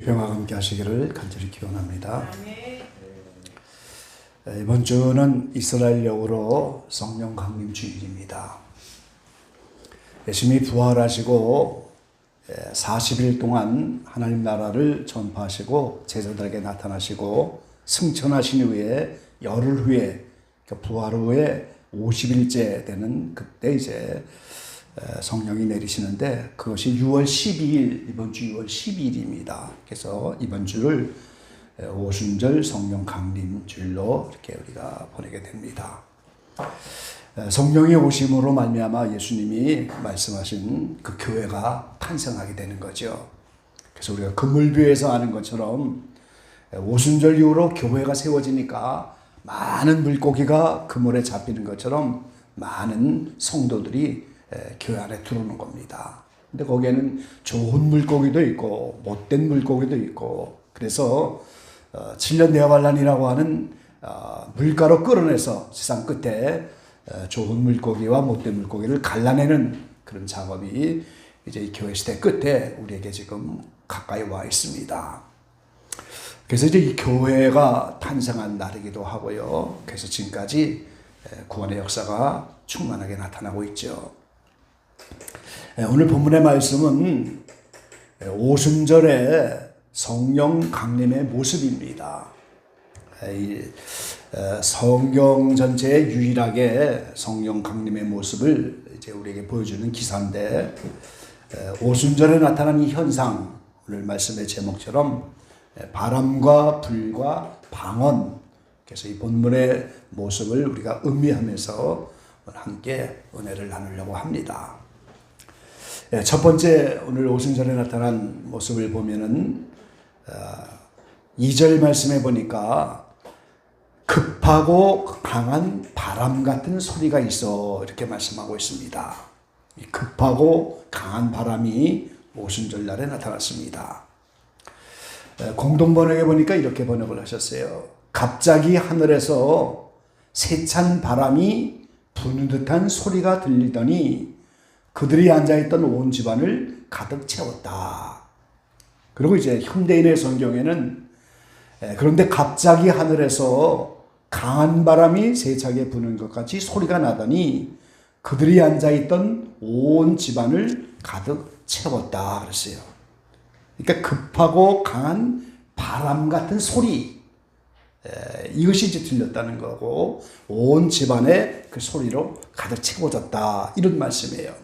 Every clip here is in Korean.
평화가 함께 하시기를 간절히 기원합니다. 에, 이번 주는 이스라엘 역으로 성령 강림 주일입니다. 예수님이 부활하시고 40일 동안 하나님 나라를 전파하시고 제자들에게 나타나시고 승천하신 후에 열흘 후에 그 부활 후에 50일째 되는 그때 이제 에, 성령이 내리시는데 그것이 6월 12일 이번 주 6월 12일입니다. 그래서 이번 주를 에, 오순절 성령 강림 주일로 이렇게 우리가 보내게 됩니다. 에, 성령의 오심으로 말미암아 예수님이 말씀하신 그 교회가 탄생하게 되는 거죠. 그래서 우리가 그물교에서 아는 것처럼 에, 오순절 이후로 교회가 세워지니까 많은 물고기가 그물에 잡히는 것처럼 많은 성도들이 에, 교회 안에 들어오는 겁니다. 근데 거기에는 좋은 물고기도 있고 못된 물고기도 있고 그래서 어, 7년 내화반란이라고 하는 어, 물가로 끌어내서 세상 끝에 어, 좋은 물고기와 못된 물고기를 갈라내는 그런 작업이 이제 이 교회 시대 끝에 우리에게 지금 가까이 와 있습니다. 그래서 이제 이 교회가 탄생한 날이기도 하고요. 그래서 지금까지 에, 구원의 역사가 충만하게 나타나고 있죠. 에, 오늘 본문의 말씀은 에, 오순절의 성령 강림의 모습입니다. 에, 성경 전체에 유일하게 성령 강림의 모습을 이제 우리에게 보여주는 기사인데 에, 오순절에 나타난 이 현상 오늘 말씀의 제목처럼 에, 바람과 불과 방언 그래서 이 본문의 모습을 우리가 음미하면서 함께 은혜를 나누려고 합니다. 예, 첫 번째 오늘 오순절에 나타난 모습을 보면은 어, 2절 말씀해 보니까 급하고 강한 바람 같은 소리가 있어 이렇게 말씀하고 있습니다. 이 급하고 강한 바람이 오순절 날에 나타났습니다. 에, 공동 번역에 보니까 이렇게 번역을 하셨어요. 갑자기 하늘에서 세찬 바람이 부는 듯한 소리가 들리더니 그들이 앉아있던 온 집안을 가득 채웠다. 그리고 이제 현대인의 성경에는 에, 그런데 갑자기 하늘에서 강한 바람이 세차게 부는 것 같이 소리가 나더니 그들이 앉아있던 온 집안을 가득 채웠다 그랬어요. 그러니까 급하고 강한 바람 같은 소리 에, 이것이 이제 들렸다는 거고 온 집안에 그 소리로 가득 채워졌다 이런 말씀이에요.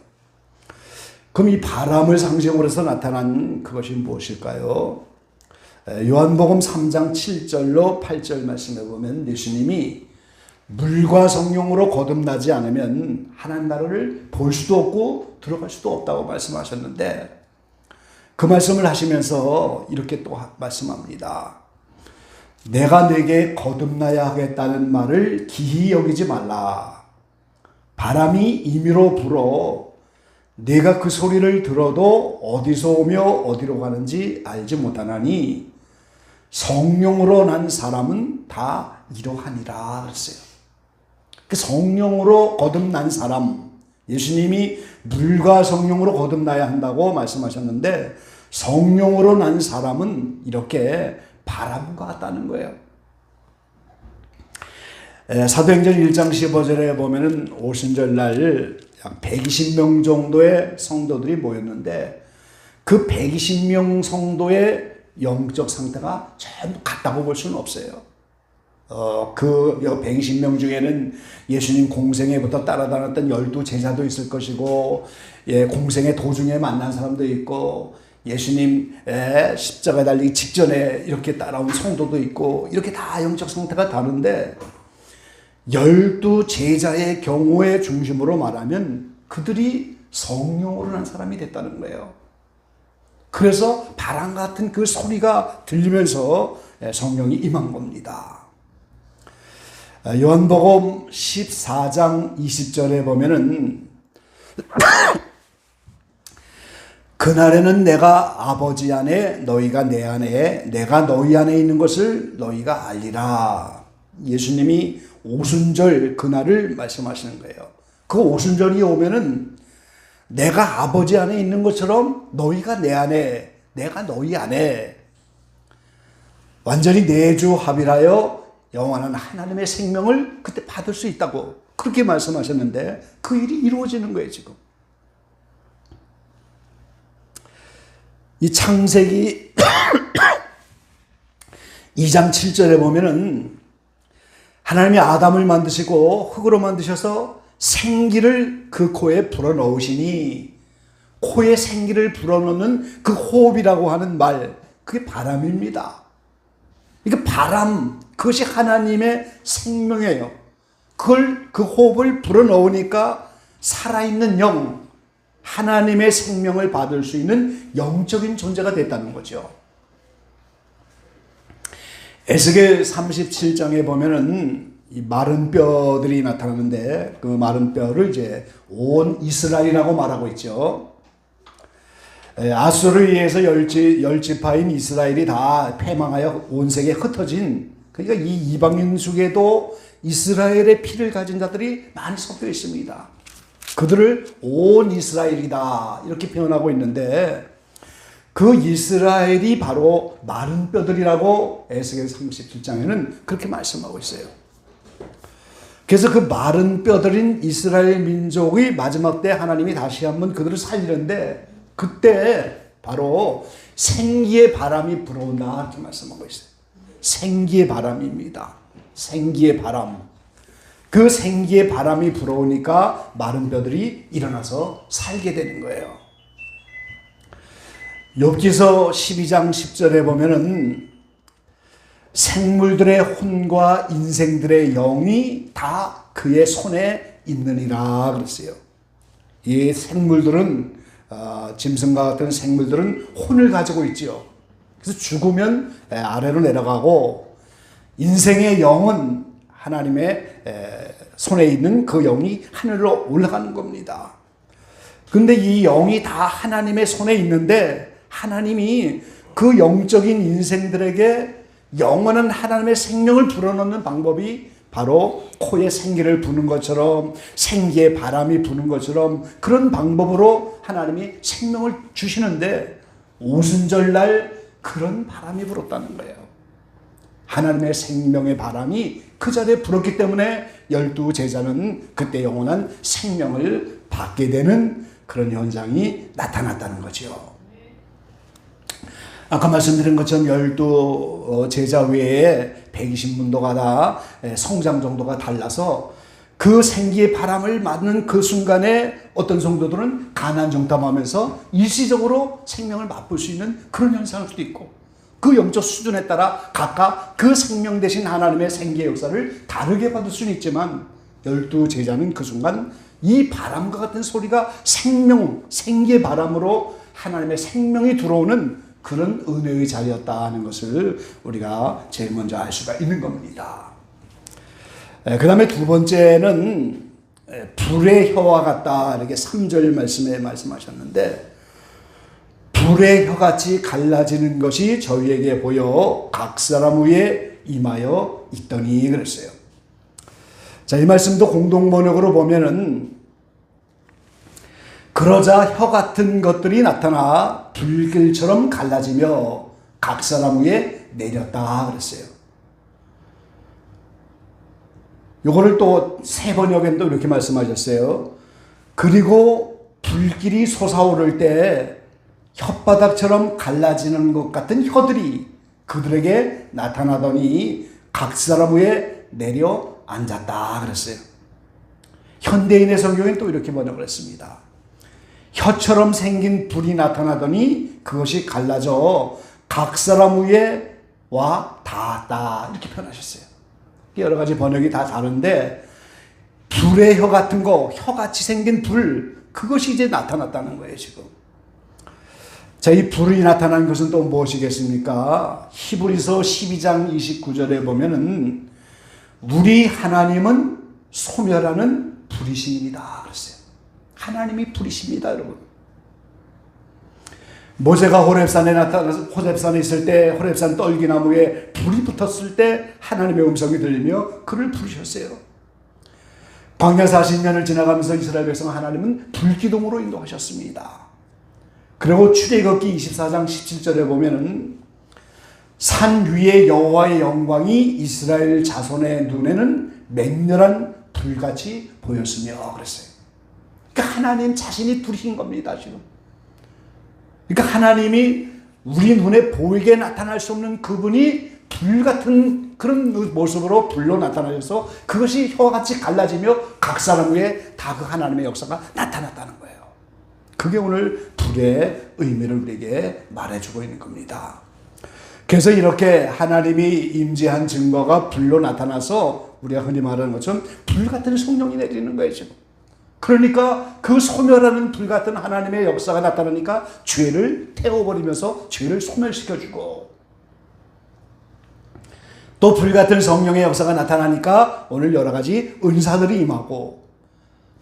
그럼 이 바람을 상징으로 해서 나타난 그것이 무엇일까요? 에, 요한복음 3장 7절로 8절 말씀에 보면 예수님이 물과 성령으로 거듭나지 않으면 하나님 나라를 볼 수도 없고 들어갈 수도 없다고 말씀하셨는데 그 말씀을 하시면서 이렇게 또 말씀합니다. 내가 내게 거듭나야 하겠다는 말을 기히 여기지 말라. 바람이 임의로 불어 내가 그 소리를 들어도 어디서 오며 어디로 가는지 알지 못하나니 성령으로 난 사람은 다 이러하니라 그랬어요. 그 성령으로 거듭난 사람, 예수님이 물과 성령으로 거듭나야 한다고 말씀하셨는데 성령으로 난 사람은 이렇게 바람과 같다는 거예요. 에, 사도행전 1장 15절에 보면은 오순절 날 약 120명 정도의 성도들이 모였는데 그 120명 성도의 영적 상태가 전부 같다고 볼 수는 없어요. 어, 그 120명 중에는 예수님 공생애부터 따라다녔던 열두 제자도 있을 것이고, 예, 공생애 도중에 만난 사람도 있고, 예수님 에, 십자가 달리기 직전에 이렇게 따라온 성도도 있고, 이렇게 다 영적 상태가 다른데, 열두 제자의 경우의 중심으로 말하면 그들이 성령으로 난 사람이 됐다는 거예요. 그래서 바람 같은 그 소리가 들리면서 예, 성령이 임한 겁니다. 요한복음 14장 20절에 보면은 그날에는 내가 아버지 안에 너희가 내 안에 내가 너희 안에 있는 것을 너희가 알리라. 예수님이 오순절 그날을 말씀하시는 거예요. 그 오순절이 오면은 내가 아버지 안에 있는 것처럼 너희가 내 안에 내가 너희 안에 완전히 내주 합일하여 영원한 하나님의 생명을 그때 받을 수 있다고 그렇게 말씀하셨는데 그 일이 이루어지는 거예요, 지금. 이 창세기 2장 7절에 보면은 하나님이 아담을 만드시고 흙으로 만드셔서 생기를 그 코에 불어넣으시니 코에 생기를 불어넣는 그 호흡이라고 하는 말 그게 바람입니다. 이게 바람 그것이 하나님의 생명이에요. 그걸 그 호흡을 불어넣으니까 살아있는 영 하나님의 생명을 받을 수 있는 영적인 존재가 됐다는 거죠. 에스겔 37장에 보면은 이 마른 뼈들이 나타나는데 그 마른 뼈를 이제 온 이스라엘이라고 말하고 있죠. 에, 아수르에 의해서 열지 열지파인 이스라엘이 다 패망하여 온 세계에 흩어진 그러니까 이 이방인 중에도 이스라엘의 피를 가진 자들이 많이 섞여 있습니다. 그들을 온 이스라엘이다 이렇게 표현하고 있는데 그 이스라엘이 바로 마른 뼈들이라고 에스겔 37장에는 그렇게 말씀하고 있어요. 그래서 그 마른 뼈들인 이스라엘 민족의 마지막 때 하나님이 다시 한번 그들을 살리는데 그때 바로 생기의 바람이 불어온다 이렇게 말씀하고 있어요. 생기의 바람입니다. 생기의 바람. 그 생기의 바람이 불어오니까 마른 뼈들이 일어나서 살게 되는 거예요. 욥기서 12장 10절에 보면은 생물들의 혼과 인생들의 영이 다 그의 손에 있느니라 그랬어요. 이 생물들은 어, 짐승과 같은 생물들은 혼을 가지고 있지요. 그래서 죽으면 아래로 내려가고 인생의 영은 하나님의 손에 있는 그 영이 하늘로 올라가는 겁니다. 근데 이 영이 다 하나님의 손에 있는데 하나님이 그 영적인 인생들에게 영원한 하나님의 생명을 불어넣는 방법이 바로 코에 생기를 부는 것처럼 생기에 바람이 부는 것처럼 그런 방법으로 하나님이 생명을 주시는데 오순절날 그런 바람이 불었다는 거예요. 하나님의 생명의 바람이 그 자리에 불었기 때문에 열두 제자는 그때 영원한 생명을 받게 되는 그런 현상이 나타났다는 거죠. 아까 말씀드린 것처럼 열두 제자 외에 120문도가 다 성장 정도가 달라서 그 생기의 바람을 맞는 그 순간에 어떤 성도들은 가난 정탐하면서 일시적으로 생명을 맛볼 수 있는 그런 현상일 수도 있고 그 영적 수준에 따라 각각 그 생명 대신 하나님의 생기의 역사를 다르게 받을 수는 있지만 열두 제자는 그 순간 이 바람과 같은 소리가 생명, 생기의 바람으로 하나님의 생명이 들어오는 그런 은혜의 자리였다는 것을 우리가 제일 먼저 알 수가 있는 겁니다. 그 다음에 두 번째는 불의 혀와 같다 이렇게 3절 말씀에 말씀하셨는데 불의 혀같이 갈라지는 것이 저희에게 보여 각 사람 위에 임하여 있더니 그랬어요. 자, 이 말씀도 공동 번역으로 보면은 그러자 혀 같은 것들이 나타나 불길처럼 갈라지며 각 사람 위에 내렸다 그랬어요. 요거를 또 세 번역엔 또 이렇게 말씀하셨어요. 그리고 불길이 솟아오를 때 혓바닥처럼 갈라지는 것 같은 혀들이 그들에게 나타나더니 각 사람 위에 내려 앉았다 그랬어요. 현대인의 성경엔 또 이렇게 번역을 했습니다. 혀처럼 생긴 불이 나타나더니 그것이 갈라져 각 사람 위에 와 닿았다 이렇게 표현하셨어요. 여러 가지 번역이 다 다른데 불의 혀 같은 거, 혀같이 생긴 불 그것이 이제 나타났다는 거예요 지금. 자, 이 불이 나타난 것은 또 무엇이겠습니까? 히브리서 12장 29절에 보면은 우리 하나님은 소멸하는 불이신입니다. 그랬어요. 하나님이 불이십니다, 여러분. 모세가 호렙산에 나타나서 호렙산에 있을 때 호렙산 떨기나무에 불이 붙었을 때 하나님의 음성이 들리며 그를 부르셨어요. 광야 40년을 지나가면서 이스라엘 백성 하나님은 불기둥으로 인도하셨습니다. 그리고 출애굽기 24장 17절에 보면은 산 위의 여호와의 영광이 이스라엘 자손의 눈에는 맹렬한 불같이 보였으며 그랬어요. 그러니까 하나님 자신이 불이신 겁니다, 지금. 그러니까 하나님이 우리 눈에 보이게 나타날 수 없는 그분이 불 같은 그런 모습으로 불로 나타나셔서 그것이 혀와 같이 갈라지며 각 사람 위에 다 그 하나님의 역사가 나타났다는 거예요. 그게 오늘 불의 의미를 우리에게 말해주고 있는 겁니다. 그래서 이렇게 하나님이 임재한 증거가 불로 나타나서 우리가 흔히 말하는 것처럼 불 같은 성령이 내리는 거예요, 지금. 그러니까 그 소멸하는 불 같은 하나님의 역사가 나타나니까 죄를 태워버리면서 죄를 소멸시켜주고 또 불 같은 성령의 역사가 나타나니까 오늘 여러 가지 은사들이 임하고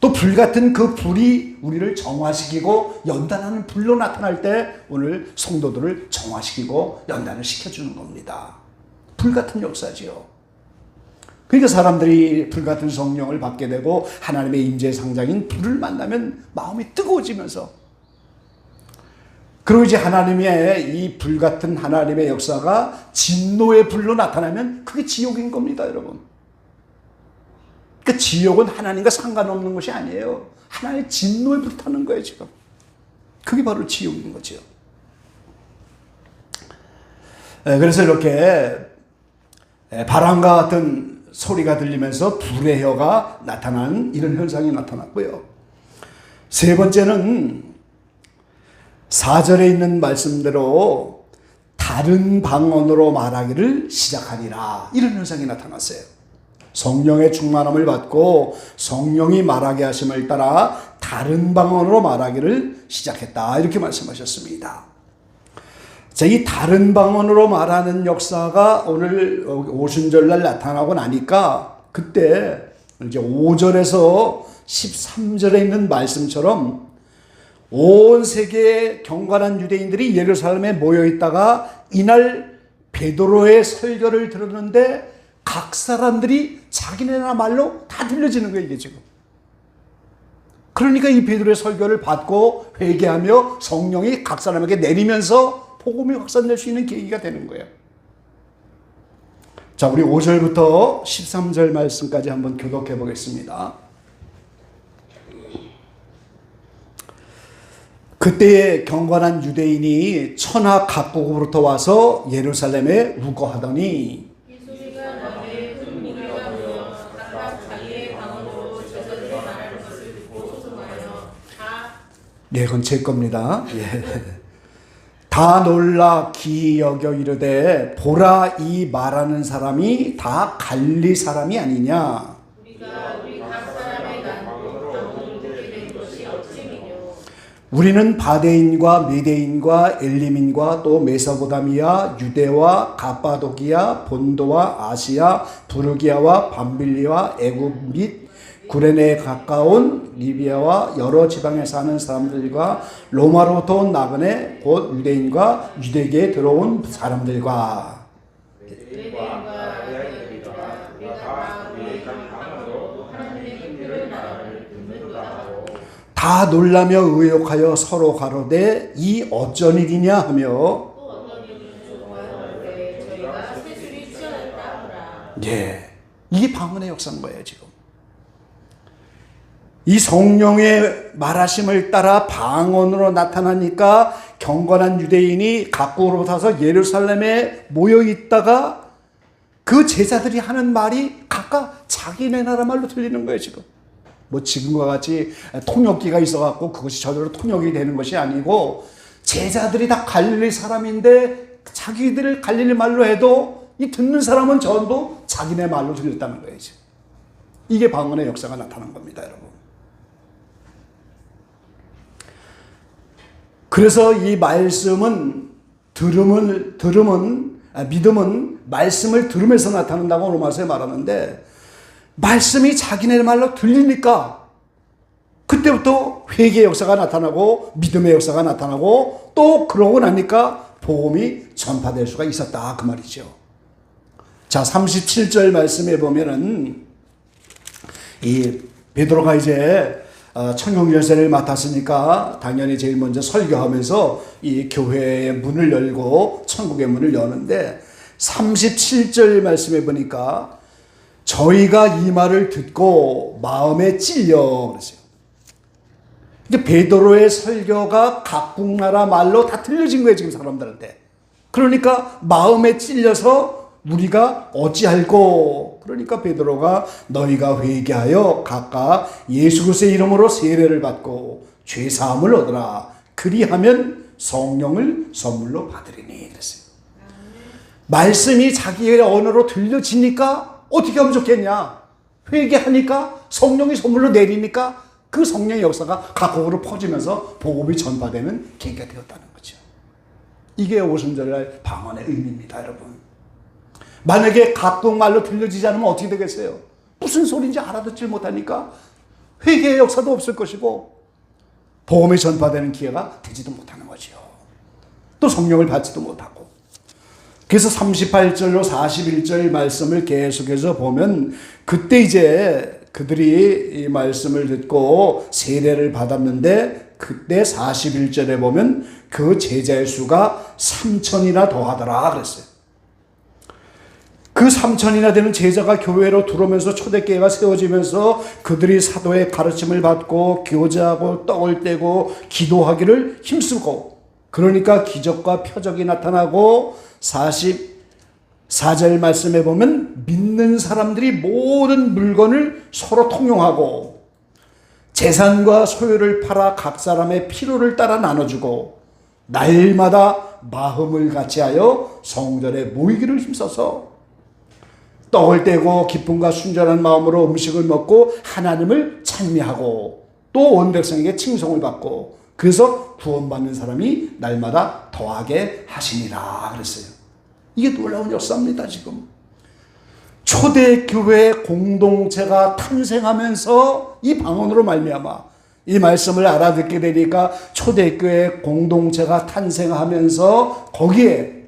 또 불 같은 그 불이 우리를 정화시키고 연단하는 불로 나타날 때 오늘 성도들을 정화시키고 연단을 시켜주는 겁니다. 불 같은 역사지요. 그러니까 사람들이 불 같은 성령을 받게 되고 하나님의 임재 상장인 불을 만나면 마음이 뜨거워지면서 그리고 이제 하나님의 이 불 같은 하나님의 역사가 진노의 불로 나타나면 그게 지옥인 겁니다, 여러분. 그 지옥은 하나님과 상관없는 것이 아니에요. 하나님의 진노에 불타는 거예요, 지금. 그게 바로 지옥인 거죠. 예, 그래서 이렇게 예, 바람과 같은 소리가 들리면서 불의 혀가 나타나는 이런 현상이 나타났고요. 세 번째는 4절에 있는 말씀대로 다른 방언으로 말하기를 시작하니라. 이런 현상이 나타났어요. 성령의 충만함을 받고 성령이 말하게 하심을 따라 다른 방언으로 말하기를 시작했다. 이렇게 말씀하셨습니다. 자, 이 다른 방언으로 말하는 역사가 오늘 오순절날 나타나고 나니까 그때 이제 5절에서 13절에 있는 말씀처럼 온 세계의 경건한 유대인들이 예루살렘에 모여 있다가 이날 베드로의 설교를 들었는데 각 사람들이 자기네나 말로 다 들려지는 거예요, 이게 지금. 그러니까 이 베드로의 설교를 받고 회개하며 성령이 각 사람에게 내리면서 복음이 확산될 수 있는 계기가 되는 거예요. 자, 우리 5절부터 13절 말씀까지 한번 교독해 보겠습니다. 그때의 경건한 유대인이 천하 각국으로부터 와서 예루살렘에 우거하더니 예, 그건 제 겁니다. 예. 다 놀라 기이 여겨 이르되 보라 이 말하는 사람이 다 갈리 사람이 아니냐? 우리는 바데인과 메데인과 엘리민과 또 메소포다미아, 유대와 가파도기아, 본도와 아시아, 부르기아와 밤빌리와 애굽 및 구레네에 가까운 리비아와 여러 지방에 사는 사람들과 로마로부터 온 나그네 곧 유대인과 유대계에 들어온 사람들과 다 놀라며 의욕하여 서로 가로되 이 어쩐 일이냐 하며 예. 이게 방언의 역사인 거예요, 지금. 이 성령의 말하심을 따라 방언으로 나타나니까 경건한 유대인이 각국으로부터 와서 예루살렘에 모여 있다가 그 제자들이 하는 말이 각각 자기네 나라 말로 들리는 거예요, 지금. 뭐 지금과 같이 통역기가 있어갖고 그것이 저절로 통역이 되는 것이 아니고 제자들이 다 갈릴리 사람인데 자기들 갈릴리 말로 해도 이 듣는 사람은 전부 자기네 말로 들렸다는 거예요. 지금. 이게 방언의 역사가 나타난 겁니다, 여러분. 그래서 이 말씀은 들음을 들음은 아, 믿음은 말씀을 들으면서 나타난다고 로마서에 말하는데 말씀이 자기네 말로 들리니까 그때부터 회개의 역사가 나타나고 믿음의 역사가 나타나고 또 그러고 나니까 복음이 전파될 수가 있었다 그 말이죠. 자, 37절 말씀에 보면은 이 베드로가 이제 어, 청룡열쇠를 맡았으니까 당연히 제일 먼저 설교하면서 이 교회의 문을 열고 천국의 문을 여는데 37절 말씀해 보니까 저희가 이 말을 듣고 마음에 찔려 그랬어요. 이게 베드로의 설교가 각국 나라 말로 다 들려진 거예요, 지금 사람들한테. 그러니까 마음에 찔려서 우리가 어찌할꼬 그러니까 베드로가 너희가 회개하여 각각 예수 그리스도의 이름으로 세례를 받고 죄 사함을 얻으라 그리하면 성령을 선물로 받으리니 그랬어요. 말씀이 자기의 언어로 들려지니까 어떻게 하면 좋겠냐? 회개하니까 성령이 선물로 내리니까 그 성령의 역사가 각국으로 퍼지면서 복음이 전파되는 계기가 되었다는 거죠. 이게 오순절날 방언의 의미입니다, 여러분. 만약에 각국말로 들려지지 않으면 어떻게 되겠어요? 무슨 소리인지 알아듣질 못하니까 회개의 역사도 없을 것이고 복음이 전파되는 기회가 되지도 못하는 거죠. 또 성령을 받지도 못하고. 그래서 38절로 41절 말씀을 계속해서 보면 그때 이제 그들이 이 말씀을 듣고 세례를 받았는데 그때 41절에 보면 그 제자의 수가 3천이나 더하더라 그랬어요. 그 3천이나 되는 제자가 교회로 들어오면서 초대교회가 세워지면서 그들이 사도의 가르침을 받고 교제하고 떡을 떼고 기도하기를 힘쓰고 그러니까 기적과 표적이 나타나고 44절 말씀에 보면 믿는 사람들이 모든 물건을 서로 통용하고 재산과 소유를 팔아 각 사람의 필요를 따라 나눠주고 날마다 마음을 같이하여 성전에 모이기를 힘써서 떡을 떼고 기쁨과 순전한 마음으로 음식을 먹고 하나님을 찬미하고 또 온 백성에게 칭송을 받고 그래서 구원받는 사람이 날마다 더하게 하시니라 그랬어요. 이게 놀라운 역사입니다 지금. 초대교회 공동체가 탄생하면서 이 방언으로 말미암아 이 말씀을 알아듣게 되니까 초대교회 공동체가 탄생하면서 거기에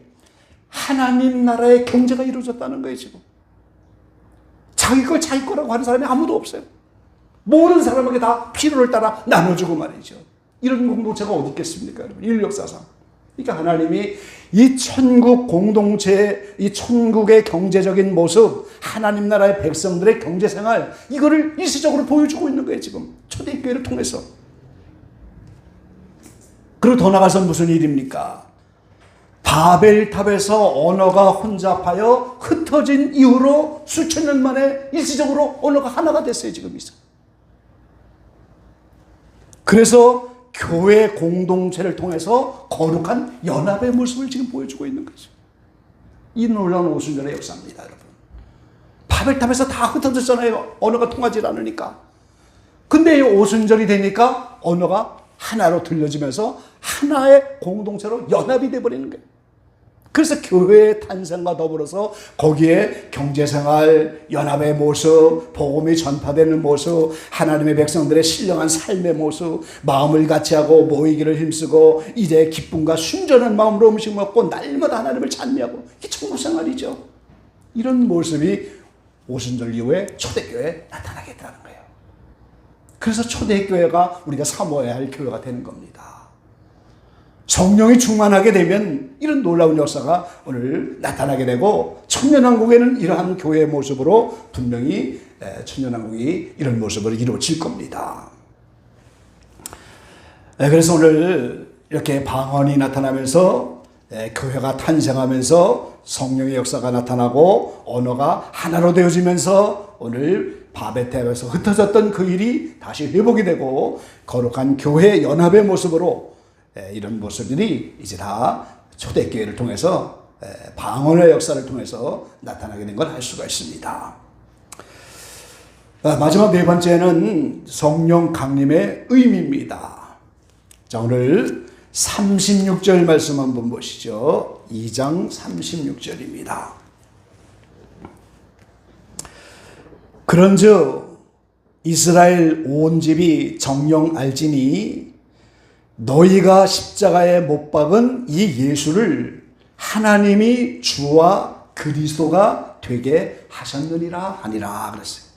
하나님 나라의 경제가 이루어졌다는 거예요 지금. 자기 걸 자기 거라고 하는 사람이 아무도 없어요. 모든 사람에게 다 필요를 따라 나눠주고 말이죠. 이런 공동체가 어디 있겠습니까, 여러분? 인류 역사상. 그러니까 하나님이 이 천국 공동체, 이 천국의 경제적인 모습, 하나님 나라의 백성들의 경제 생활, 이거를 일시적으로 보여주고 있는 거예요, 지금. 초대교회를 통해서. 그리고 더 나가서 무슨 일입니까? 바벨탑에서 언어가 혼잡하여 흩어진 이후로 수천 년 만에 일시적으로 언어가 하나가 됐어요, 지금 있어. 그래서 교회 공동체를 통해서 거룩한 연합의 모습을 지금 보여주고 있는 거죠. 이 놀라운 오순절의 역사입니다, 여러분. 바벨탑에서 다 흩어졌잖아요. 언어가 통하지 않으니까. 근데 이 오순절이 되니까 언어가 하나로 들려지면서 하나의 공동체로 연합이 돼버리는 거예요. 그래서 교회의 탄생과 더불어서 거기에 경제생활, 연합의 모습, 복음이 전파되는 모습, 하나님의 백성들의 신령한 삶의 모습, 마음을 같이 하고 모이기를 힘쓰고 이제 기쁨과 순전한 마음으로 음식 먹고 날마다 하나님을 찬미하고 이게 천국생활이죠. 이런 모습이 오순절 이후에 초대교회에 나타나겠다는 거예요. 그래서 초대교회가 우리가 사모해야 할 교회가 되는 겁니다. 성령이 충만하게 되면 이런 놀라운 역사가 오늘 나타나게 되고 천년왕국에는 이러한 교회의 모습으로 분명히 천년왕국이 이런 모습으로 이루어질 겁니다. 그래서 오늘 이렇게 방언이 나타나면서 교회가 탄생하면서 성령의 역사가 나타나고 언어가 하나로 되어지면서 오늘 바베탑에서 흩어졌던 그 일이 다시 회복이 되고 거룩한 교회 연합의 모습으로 이런 모습들이 이제 다 초대교회를 통해서 방언의 역사를 통해서 나타나게 된 걸 알 수가 있습니다. 아, 마지막 네 번째는 성령 강림의 의미입니다. 자, 오늘 36절 말씀 한번 보시죠. 2장 36절입니다. 그런즉 이스라엘 온 집이 정령 알지니 너희가 십자가에 못 박은 이 예수를 하나님이 주와 그리스도가 되게 하셨느니라 하니라 그랬어요.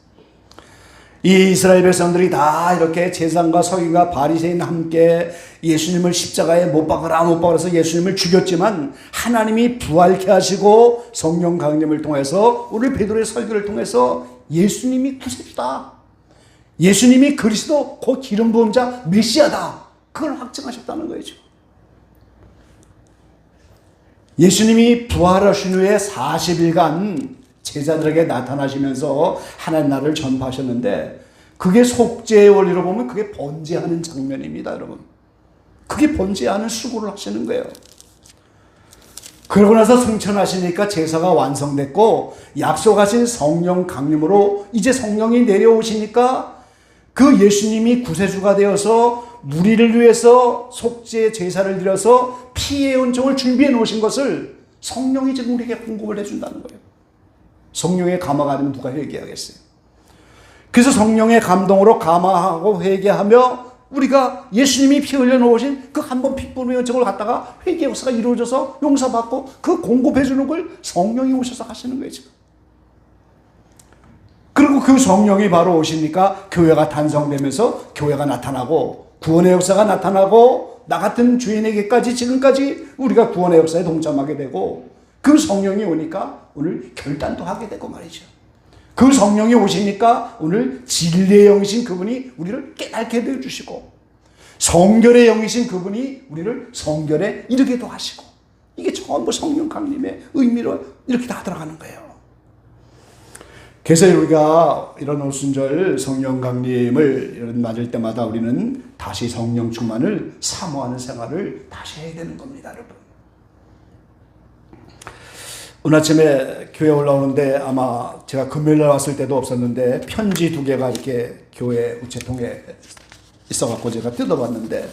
이 이스라엘 백성들이 다 이렇게 제사장과 서기가 바리새인 함께 예수님을 십자가에 못 박으라 못 박으라서 예수님을 죽였지만 하나님이 부활케 하시고 성령 강림을 통해서 오늘 베드로의 설교를 통해서 예수님이 구세주다. 예수님이 그리스도 곧 기름 부은 자 메시아다. 그걸 확증하셨다는 거죠. 예수님이 부활하신 후에 40일간 제자들에게 나타나시면서 하나님 나라를 전파하셨는데 그게 속죄의 원리로 보면 그게 번제하는 장면입니다, 여러분. 그게 번제하는 수고를 하시는 거예요. 그러고 나서 승천하시니까 제사가 완성됐고 약속하신 성령 강림으로 이제 성령이 내려오시니까 그 예수님이 구세주가 되어서 우리를 위해서 속죄 제사를 드려서 피의 은총을 준비해 놓으신 것을 성령이 지금 우리에게 공급을 해준다는 거예요. 성령의 감화가 아니면 누가 회개하겠어요? 그래서 성령의 감동으로 감화하고 회개하며 우리가 예수님이 피 흘려 놓으신 그 한 번 핏부음의 은총을 갖다가 회개 역사가 이루어져서 용서받고 그 공급해 주는 걸 성령이 오셔서 하시는 거예요, 지금. 그리고 그 성령이 바로 오시니까 교회가 탄성되면서 교회가 나타나고 구원의 역사가 나타나고 나 같은 주인에게까지 지금까지 우리가 구원의 역사에 동참하게 되고 그 성령이 오니까 오늘 결단도 하게 되고 말이죠. 그 성령이 오시니까 오늘 진리의 영이신 그분이 우리를 깨닫게 되어 주시고 성결의 영이신 그분이 우리를 성결에 이르게도 하시고 이게 전부 성령 강림의 의미로 이렇게 다 들어가는 거예요. 그래서 우리가 이런 오순절 성령 강림을 이런 맞을 때마다 우리는 다시 성령 충만을 사모하는 생활을 다시 해야 되는 겁니다, 여러분. 오늘 아침에 교회 올라오는데 아마 제가 금요일 날 왔을 때도 없었는데 편지 두 개가 이렇게 교회 우체통에 있어갖고 제가 뜯어봤는데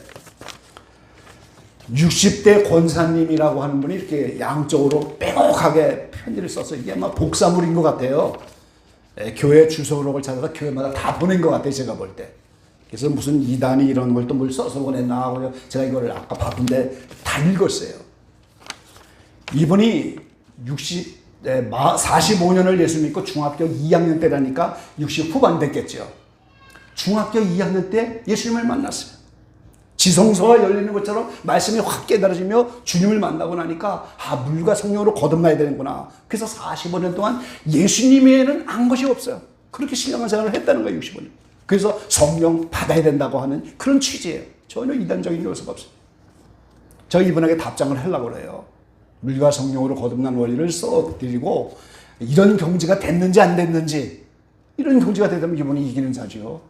60대 권사님이라고 하는 분이 이렇게 양쪽으로 빼곡하게 편지를 써서 이게 아마 복사물인 것 같아요. 에, 교회 주소록을 찾아서 교회마다 다 보낸 것 같아요, 제가 볼 때. 그래서 무슨 이단이 이런 걸 또 뭘 써서 보냈나 하고 제가 이걸 아까 바쁜데 다 읽었어요. 이분이 60, 네, 45년을 예수 믿고 중학교 2학년 때라니까 60 후반 됐겠죠. 중학교 2학년 때 예수님을 만났어요. 지성소가 열리는 것처럼 말씀이 확 깨달아지며 주님을 만나고 나니까 아 물과 성령으로 거듭나야 되는구나. 그래서 45년 동안 예수님 외에는 안 것이 없어요. 그렇게 신령한 생활을 했다는 거예요. 65년. 그래서 성령 받아야 된다고 하는 그런 취지예요. 전혀 이단적인 요소가 없어요. 저 이분에게 답장을 하려고 그래요. 물과 성령으로 거듭난 원리를 써드리고 이런 경지가 됐는지 안 됐는지 이런 경지가 되면 이분이 이기는 자죠.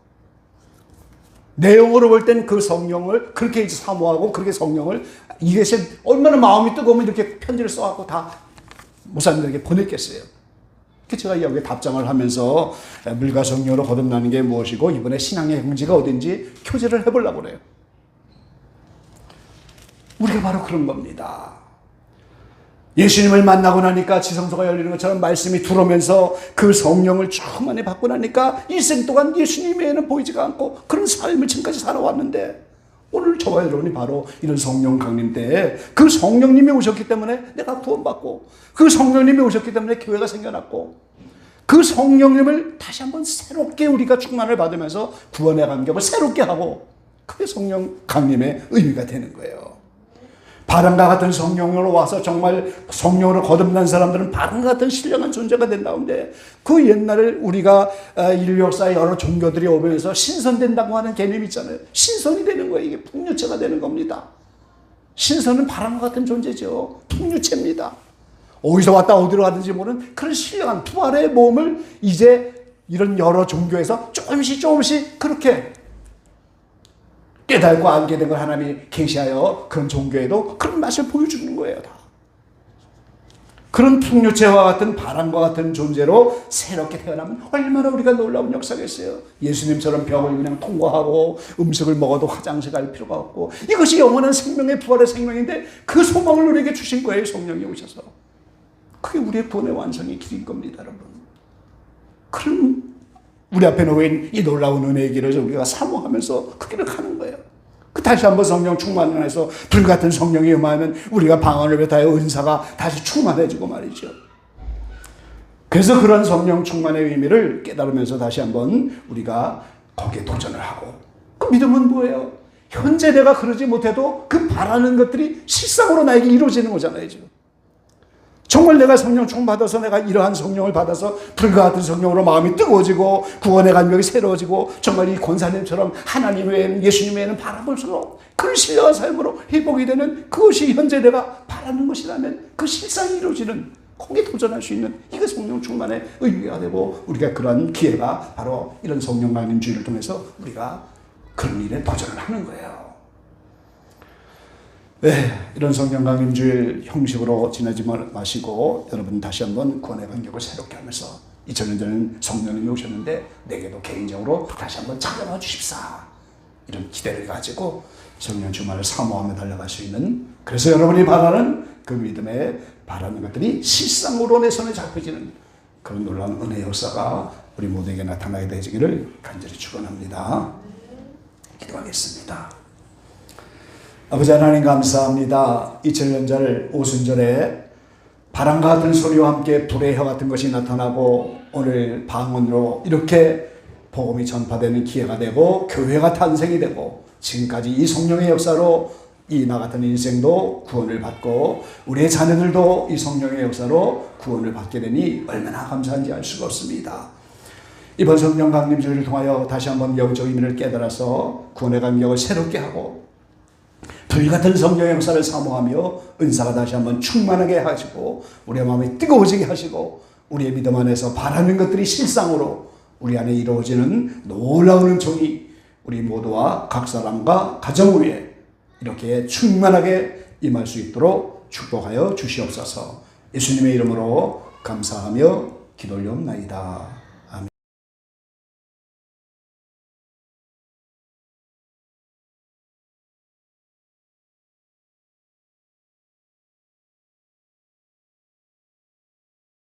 내용으로 볼 땐 그 성령을 그렇게 이제 사모하고 그렇게 성령을 이것이 얼마나 마음이 뜨거우면 이렇게 편지를 써갖고 다 목사님들에게 보냈겠어요. 그 제가 여기에 답장을 하면서 물과 성령으로 거듭나는 게 무엇이고 이번에 신앙의 경지가 어딘지 교제를 해보려고 그래요. 우리가 바로 그런 겁니다. 예수님을 만나고 나니까 지성소가 열리는 것처럼 말씀이 들어오면서 그 성령을 충만히 받고 나니까 일생 동안 예수님 외에는 보이지가 않고 그런 삶을 지금까지 살아왔는데 오늘 저와 여러분이 바로 이런 성령 강림 때에 그 성령님이 오셨기 때문에 내가 구원받고 그 성령님이 오셨기 때문에 교회가 생겨났고 그 성령님을 다시 한번 새롭게 우리가 충만을 받으면서 구원의 감격을 새롭게 하고 그게 성령 강림의 의미가 되는 거예요. 바람과 같은 성령으로 와서 정말 성령으로 거듭난 사람들은 바람과 같은 신령한 존재가 된다는데 그 옛날에 우리가 아, 인류 역사의 여러 종교들이 오면서 신선된다고 하는 개념이 있잖아요. 신선이 되는 거예요. 이게 풍류체가 되는 겁니다. 신선은 바람과 같은 존재죠. 풍류체입니다. 어디서 왔다 어디로 가든지 모르는 그런 신령한 부활의 몸을 이제 이런 여러 종교에서 조금씩 조금씩 그렇게 깨달고 알게 된 걸 하나님이 계시하여 그런 종교에도 그런 맛을 보여주는 거예요. 다. 그런 풍류체와 같은 바람과 같은 존재로 새롭게 태어나면 얼마나 우리가 놀라운 역사겠어요. 예수님처럼 벽을 그냥 통과하고 음식을 먹어도 화장실 갈 필요가 없고 이것이 영원한 생명의 부활의 생명인데 그 소망을 우리에게 주신 거예요. 성령이 오셔서. 그게 우리의 구원의 완성의 길인 겁니다, 여러분. 그런 우리 앞에 놓인 이 놀라운 은혜의 길을 우리가 사모하면서 그 길을 가는 거예요. 그 다시 한번 성령 충만을 해서 불같은 성령이 임하면 우리가 방언을 베타여 은사가 다시 충만해지고 말이죠. 그래서 그런 성령 충만의 의미를 깨달으면서 다시 한번 우리가 거기에 도전을 하고 그 믿음은 뭐예요? 현재 내가 그러지 못해도 그 바라는 것들이 실상으로 나에게 이루어지는 거잖아요, 지금. 정말 내가 성령 충 받아서 내가 이러한 성령을 받아서 불과 같은 성령으로 마음이 뜨거워지고 구원의 감격이 새로워지고 정말 이 권사님처럼 하나님 외에는 예수님 외에는 바라볼 수 없는 그런 신령한 삶으로 회복이 되는 그것이 현재 내가 바라는 것이라면 그 실상이 이루어지는 거기에 도전할 수 있는 이게 성령 충만의 의미가 되고 우리가 그런 기회가 바로 이런 성령 강림 주의를 통해서 우리가 그런 일에 도전을 하는 거예요. 네, 이런 성령 강림 주일 형식으로 지내지 마시고 여러분 다시 한번 구원의 간격을 새롭게 하면서 2000년 전에 성령님이 오셨는데 내게도 개인적으로 다시 한번 찾아와 주십사 이런 기대를 가지고 성령 주말을 사모하며 달려갈 수 있는 그래서 여러분이 바라는 그 믿음에 바라는 것들이 실상으로 내 손에 잡혀지는 그런 놀라운 은혜 역사가 우리 모두에게 나타나게 되기를 간절히 축원합니다. 기도하겠습니다. 아버지 하나님 감사합니다. 2000년절 오순절에 바람과 같은 소리와 함께 불의 혀 같은 것이 나타나고 오늘 방언으로 이렇게 복음이 전파되는 기회가 되고 교회가 탄생이 되고 지금까지 이 성령의 역사로 이 나 같은 인생도 구원을 받고 우리의 자녀들도 이 성령의 역사로 구원을 받게 되니 얼마나 감사한지 알 수가 없습니다. 이번 성령 강림 주의를 통하여 다시 한번 영적 의미를 깨달아서 구원의 감격을 새롭게 하고 불같은 성령의 역사를 사모하며 은사가 다시 한번 충만하게 하시고 우리의 마음이 뜨거워지게 하시고 우리의 믿음 안에서 바라는 것들이 실상으로 우리 안에 이루어지는 놀라운 은총이 우리 모두와 각 사람과 가정 위에 이렇게 충만하게 임할 수 있도록 축복하여 주시옵소서 예수님의 이름으로 감사하며 기도 올려옵나이다.